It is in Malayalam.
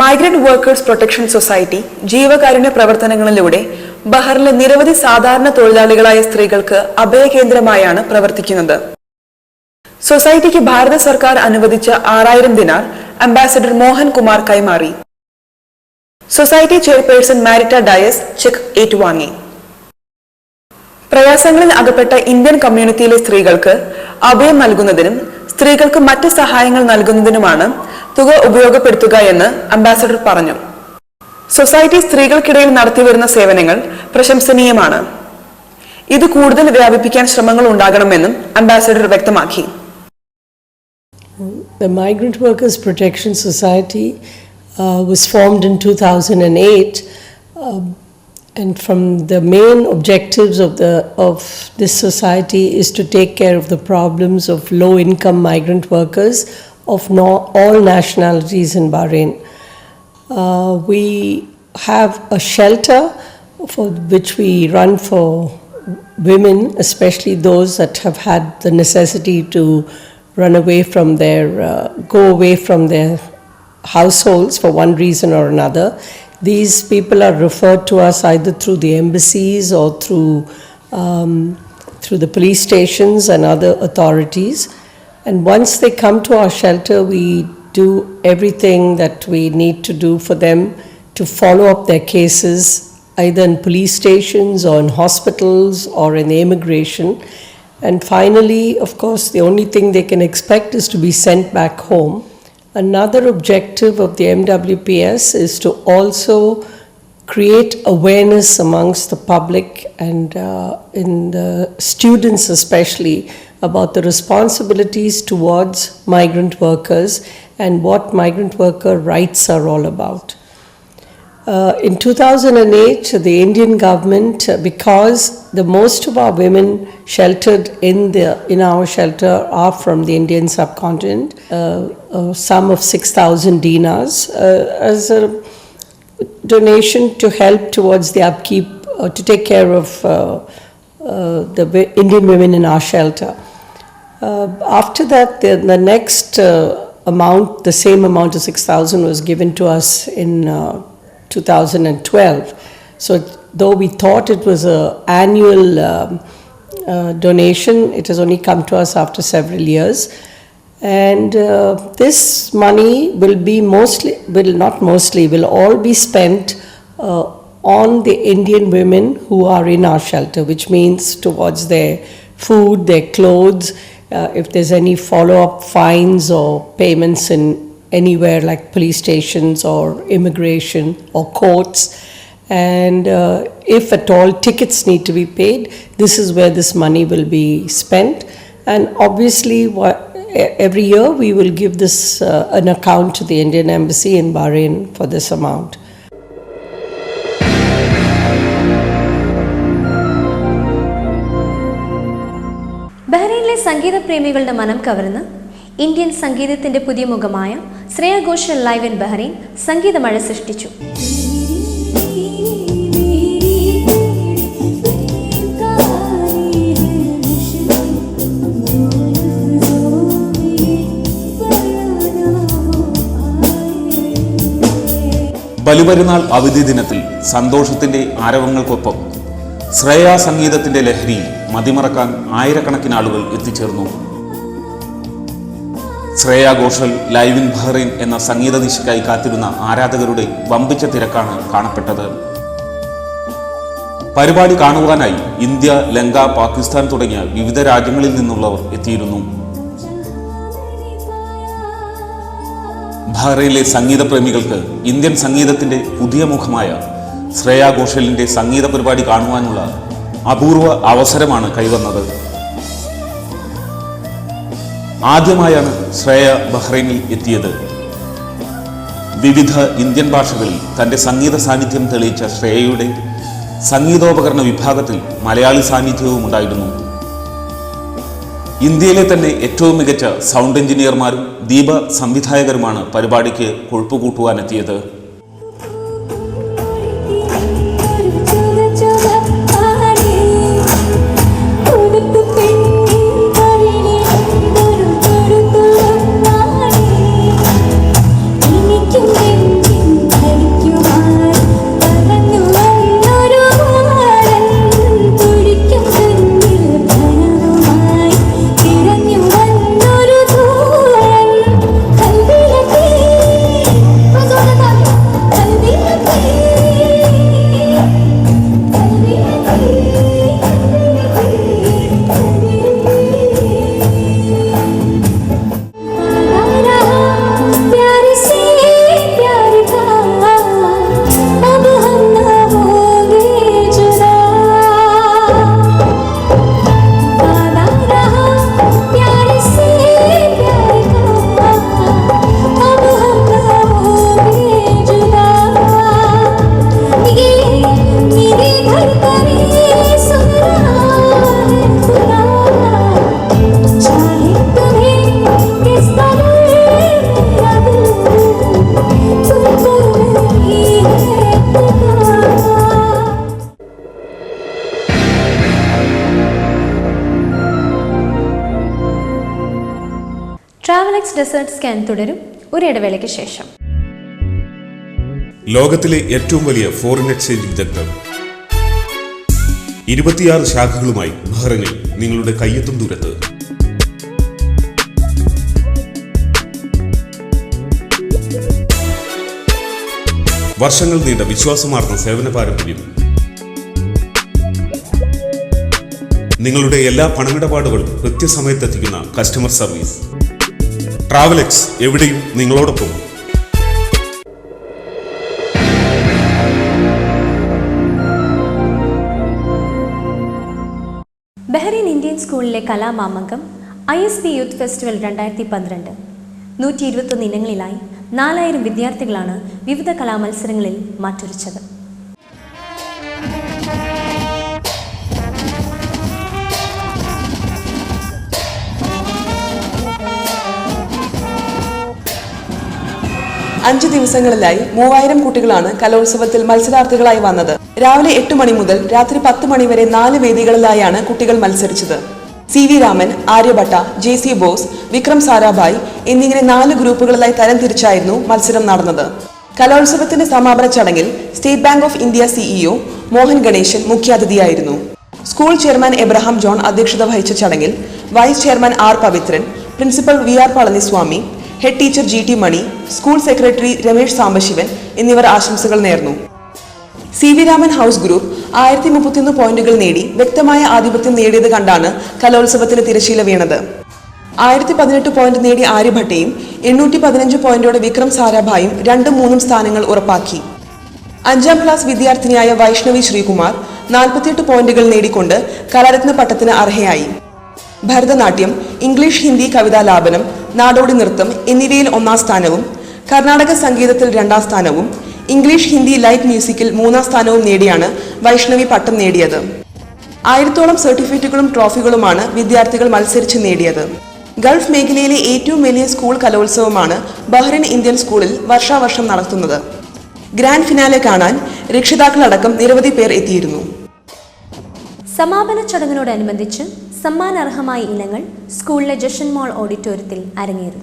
മൈഗ്രന്റ് വർക്കേഴ്സ് പ്രൊട്ടക്ഷൻ സൊസൈറ്റി ജീവകാരുണ്യ പ്രവർത്തനങ്ങളിലൂടെ ബഹറിലെ നിരവധി സാധാരണ തൊഴിലാളികളായ സ്ത്രീകൾക്ക് അഭയകേന്ദ്രമായാണ് പ്രവർത്തിക്കുന്നത്. സൊസൈറ്റിക്ക് ഭാരത സർക്കാർ അനുവദിച്ച ആറായിരം ദിനാർ അംബാസഡർ മോഹൻ കുമാർ കൈമാറി. Society chairperson Marita Dias cheque ഏറ്റുവാങ്ങി. പ്രയാസങ്ങളിൽ അകപ്പെട്ട ഇന്ത്യൻ കമ്മ്യൂണിറ്റിയിലെ സ്ത്രീകൾക്ക് അഭയം നൽകുന്നതിനും സ്ത്രീകൾക്ക് മറ്റ് സഹായങ്ങൾ നൽകുന്നതിനുമാണ് തുക ഉപയോഗപ്പെടുത്തുക എന്ന് അംബാസഡർ പറഞ്ഞു സൊസൈറ്റി സ്ത്രീകൾക്കിടയിൽ നടത്തിവരുന്ന സേവനങ്ങൾ പ്രശംസനീയമാണ് ഇത് കൂടുതൽ വ്യാപിപ്പിക്കാൻ ശ്രമങ്ങൾ ഉണ്ടാകണമെന്നും അംബാസഡർ വ്യക്തമാക്കി The Migrant Workers Protection Society uh, was formed in 2008, um, and from the main objectives of the of this society is to take care of the problems of low-income migrant workers of no, all nationalities in Bahrain. Uh, we have a shelter for which we run for women, especially those that have had the necessity to run away from their, uh, go away from their households for one reason or another. These people are referred to us either through the embassies or through, um, through the police stations and other authorities. And once they come to our shelter, we do everything that we need to do for them to follow up their cases, either in police stations or in hospitals or in immigration. And finally, of course, the only thing they can expect is to be sent back home. Another objective of the MWPS is to also create awareness amongst the public and uh, in the students especially about the responsibilities towards migrant workers and what migrant worker rights are all about. Uh, in 2008, the Indian government, uh, because the most of our women sheltered in the in our shelter are from the Indian subcontinent, uh, a sum of 6,000 dinars uh, as a donation to help towards the upkeep, uh, to take care of uh, uh, the Indian women in our shelter. Uh, after that, the, the next uh, amount, the same amount of 6,000 was given to us in uh, 2012. So though we thought it was a annual um, uh, donation, it has only come to us after several years. And uh, this money will be mostly, will not mostly, will all be spent uh, on the Indian women who are in our shelter, which means towards their food, their clothes, uh, if there's any follow-up fines or payments in anywhere like police stations or immigration or courts. And uh, if at all tickets need to be paid, this is where this money will be spent. And obviously, what, every year we will give this uh, an account to the Indian Embassy in Bahrain for this amount. ബഹ്റൈനിലെ സംഗീത പ്രേമികളുടെ മനം കവർന്ന് ഇന്ത്യൻ സംഗീതത്തിന്റെ പുതിയ മുഖമായ Shreya Ghoshal live in Bahrain സംഗീതമഴ സൃഷ്ടിച്ചു ബലിപെരുന്നാൾ അവധി ദിനത്തിൽ സന്തോഷത്തിന്റെ ആരവങ്ങൾക്കൊപ്പം ശ്രേയാ സംഗീതത്തിന്റെ ലഹരിയിൽ മതിമറക്കാൻ ആയിരക്കണക്കിന് ആളുകൾ എത്തിച്ചേർന്നു. Shreya Ghoshal live in Bahrain എന്ന സംഗീത നിശയ്ക്കായി കാത്തിരുന്ന ആരാധകരുടെ വമ്പിച്ച തിരക്കാണ് കാണപ്പെട്ടത്. പരിപാടി കാണുവാനായി ഇന്ത്യ ലങ്ക പാകിസ്ഥാൻ തുടങ്ങിയ വിവിധ രാജ്യങ്ങളിൽ നിന്നുള്ളവർ എത്തിയിരുന്നു. ബഹ്റൈനിലെ സംഗീത പ്രേമികൾക്ക് ഇന്ത്യൻ സംഗീതത്തിന്റെ പുതിയ മുഖമായ ശ്രേയാ ഘോഷലിന്റെ സംഗീത പരിപാടി കാണുവാനുള്ള അപൂർവ അവസരമാണ് കൈവന്നത്. ആദ്യമായാണ് ശ്രേയ ബഹ്റൈനിൽ എത്തിയത്. വിവിധ ഇന്ത്യൻ ഭാഷകളിൽ തന്റെ സംഗീത സാന്നിധ്യം തെളിയിച്ച ശ്രേയയുടെ സംഗീതോപകരണ വിഭാഗത്തിൽ മലയാളി സാന്നിധ്യവും ഉണ്ടായിരുന്നു. ഇന്ത്യയിലെ തന്നെ ഏറ്റവും മികച്ച സൗണ്ട് എഞ്ചിനീയർമാരും ദീപ സംവിധായകരുമാണ് പരിപാടിക്ക് കൊഴുപ്പ് കൂട്ടുവാനെത്തിയത്. ഡെസേർട്ട് സ്കാൻ തുടരും ഒരു ഇടവേളയ്ക്ക് ശേഷം. ലോകത്തിലെ ഏറ്റവും വലിയ ഫോറിൻ എക്സ്ചേഞ്ച് വിദഗ്ധർ. ഇരുപത്തിയാറ് ശാഖകളുമായി ബഹ്റൈനിൽ നിങ്ങളുടെ കയ്യെത്തും ദൂരത്ത്. വർഷങ്ങൾ നീണ്ട വിശ്വാസമാർന്ന സേവന പാരമ്പര്യം. നിങ്ങളുടെ എല്ലാ പണമിടപാടുകളും കൃത്യസമയത്തെത്തിക്കുന്ന കസ്റ്റമർ സർവീസ് ട്രാവലെക്സ് എവിടെയും നിങ്ങളോടൊപ്പം ബഹ്റൈൻ ഇന്ത്യൻ സ്കൂളിലെ കലാമാമംഗം I S B youth festival രണ്ടായിരത്തി പന്ത്രണ്ട് നൂറ്റി ഇരുപത്തൊന്ന് ഇനങ്ങളിലായി നാലായിരം വിദ്യാർത്ഥികളാണ് വിവിധ കലാമത്സരങ്ങളിൽ മാറ്റുരച്ചത്. അഞ്ച് ദിവസങ്ങളിലായി മൂവായിരം കുട്ടികളാണ് കലോത്സവത്തിൽ മത്സരാർത്ഥികളായി വന്നത്. രാവിലെ എട്ട് മണി മുതൽ രാത്രി പത്ത് മണി വരെ നാല് വേദികളിലായാണ് കുട്ടികൾ മത്സരിച്ചത്. C V Raman Aryabhata J C Bose Vikram Sarabhai എന്നിങ്ങനെ നാല് ഗ്രൂപ്പുകളിലായി തരംതിരിച്ചായിരുന്നു മത്സരം നടന്നത്. കലോത്സവത്തിന്റെ സമാപന ചടങ്ങിൽ State Bank of India CEO Mohan Ganesan മുഖ്യാതിഥിയായിരുന്നു. School chairman Abraham John അധ്യക്ഷത വഹിച്ച ചടങ്ങിൽ vice chairman R Pavithran principal V R Palaniswamy head teacher G T Mani school secretary Ramesh Sambasivan എന്നിവർ ആശംസകൾ നേർന്നു. C V Raman house group ആയിരത്തി മുപ്പത്തിയൊന്ന് പോയിന്റുകൾ നേടി വ്യക്തമായ ആധിപത്യം നേടിയത് കണ്ടാണ് കലോത്സവത്തിന് തിരശീല വീണത്. ആയിരത്തി പതിനെട്ട് പോയിന്റ് നേടിയ ആര്യഭട്ടയും എണ്ണൂറ്റി പതിനഞ്ച് പോയിന്റോടെ വിക്രം സാരാഭായും രണ്ടും മൂന്നും സ്ഥാനങ്ങൾ ഉറപ്പാക്കി. അഞ്ചാം ക്ലാസ് വിദ്യാർത്ഥിനിയായ വൈഷ്ണവി ശ്രീകുമാർ നാൽപ്പത്തിയെട്ട് പോയിന്റുകൾ നേടിക്കൊണ്ട് കലാരത്ന പട്ടത്തിന് അർഹയായി. ഭരതനാട്യം ഇംഗ്ലീഷ് ഹിന്ദി കവിതാലാപനം നാടോടി നൃത്തം എന്നിവയിൽ ഒന്നാം സ്ഥാനവും കർണാടക സംഗീതത്തിൽ രണ്ടാം സ്ഥാനവും ഇംഗ്ലീഷ് ഹിന്ദി ലൈറ്റ് മ്യൂസിക്കിൽ മൂന്നാം സ്ഥാനവും നേടിയാണ് വൈഷ്ണവി പട്ടം നേടിയത്. ആയിരത്തോളം സർട്ടിഫിക്കറ്റുകളും ട്രോഫികളുമാണ് വിദ്യാർത്ഥികൾ മത്സരിച്ച് നേടിയത്. ഗൾഫ് മേഖലയിലെ ഏറ്റവും വലിയ സ്കൂൾ കലോത്സവമാണ് ബഹ്റിൻ ഇന്ത്യൻ സ്കൂളിൽ വർഷാവർഷം നടത്തുന്നത്. ഗ്രാൻഡ് ഫിനാലെ കാണാൻ രക്ഷിതാക്കളടക്കം നിരവധി പേർ എത്തിയിരുന്നു. സമാപന ചടങ്ങിനോടനുബന്ധിച്ച് സമ്മാനാർഹമായ ഇനങ്ങൾ സ്കൂളിലെ ജഷൻ മോൾ ഓഡിറ്റോറിയത്തിൽ അരങ്ങേറി.